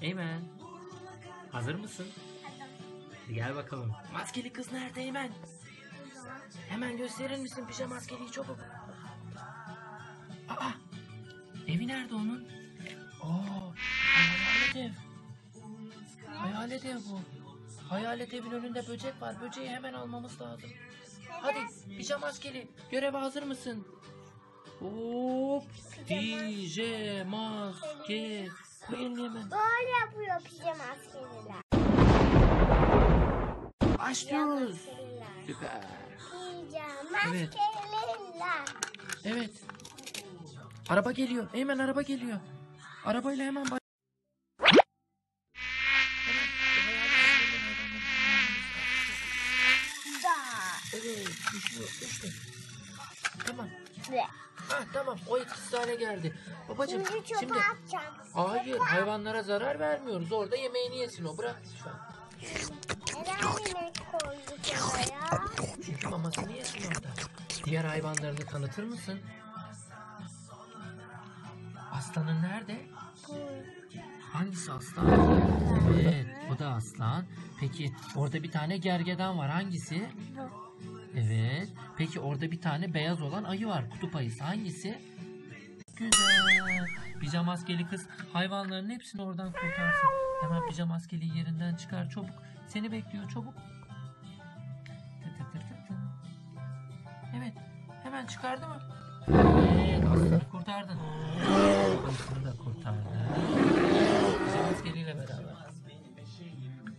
Eymen. Hazır mısın? Hadi gel bakalım. Maskeli kız nerede Eymen? Hemen gösterir misin pijama maskeliyi çabuk? Aa! Evi nerede onun? Oo! Hayalet ev. Hayalet ev bu. Hayalet evin önünde böcek var. Böceği hemen almamız lazım. Hadi pijama maskeli göreve hazır mısın? Hop! DJ maske. Koy elini hemen. Böyle yapıyor pijama askeriler. Başlıyoruz. Süper. Pijama Evet. askeriler. Evet. Araba geliyor. Hemen araba geliyor. Arabayla hemen baş... Evet, düşüyor, düştü. Tamam. Ve Ha tamam, o etkisiz hale geldi. Babacım, Şimdi çöpe şimdi... atacağım. Hayır, hayvanlara zarar vermiyoruz. Orada yemeğini yesin o. Bırak lütfen. Neden yemek koyduk oraya? Çünkü mamasını yesin orada. Diğer hayvanlarını tanıtır mısın? Aslanın nerede? Hangisi aslan? Evet, o da aslan. Peki orada bir tane gergedan var. Hangisi? Evet. Peki orada bir tane beyaz olan ayı var. Kutup ayısı. Hangisi? Güzel. Pijama maskeli kız hayvanların hepsini oradan kurtarsın. Hemen pijama maskeliyi yerinden çıkar çabuk. Seni bekliyor çabuk. Evet. Hemen çıkardı mı? Evet. Aslanı kurtardın. Aslanı da kurtardı. Pijama maskeliyle beraber.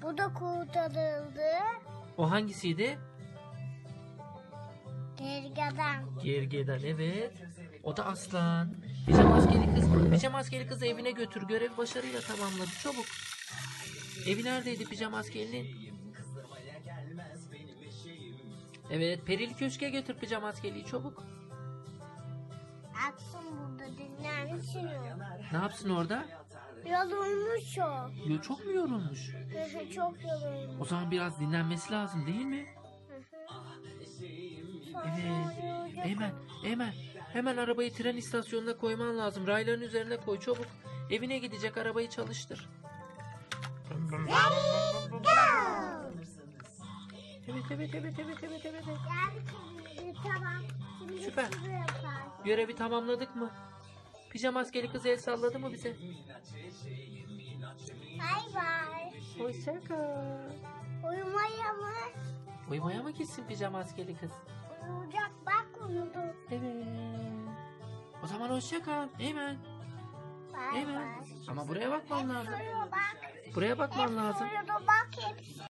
Bu da kurtarıldı. O hangisiydi? Gergedan. Gergedan evet. O da aslan. Pijama maskeli kız. Pijama maskeli kızı evine götür. Görev başarıyla tamamladı. Çabuk. Evi neredeydi pijama maskelinin? Evet. Perili köşke götür pijama maskeliyi çabuk. Aksın burada dinlensin o. Ne yapsın orada? Yorulmuş o. Yo, çok mu yorulmuş? Çok yorulmuş. O zaman biraz dinlenmesi lazım değil mi? Evet. Hemen, hemen, hemen arabayı tren istasyonuna koyman lazım. Rayların üzerine koy çabuk. Evine gidecek arabayı çalıştır. Evet, evet, evet, evet, evet, evet. Şimdi tamam. Şimdi Süper. şunu yapar. Görevi tamamladık mı? Pijama maskeli kız el salladı mı bize? Bay bay. Hoşça kal. Uyumaya mı? Uyumaya mı gitsin pijama maskeli kız? Uyuyacak bak uyudu. Evet. O zaman hoşça kal. Hemen. Bay Hemen. bay. Ama buraya bakman lazım. Uyuyor bak. Buraya bakman lazım. Uyudu bak hepsi.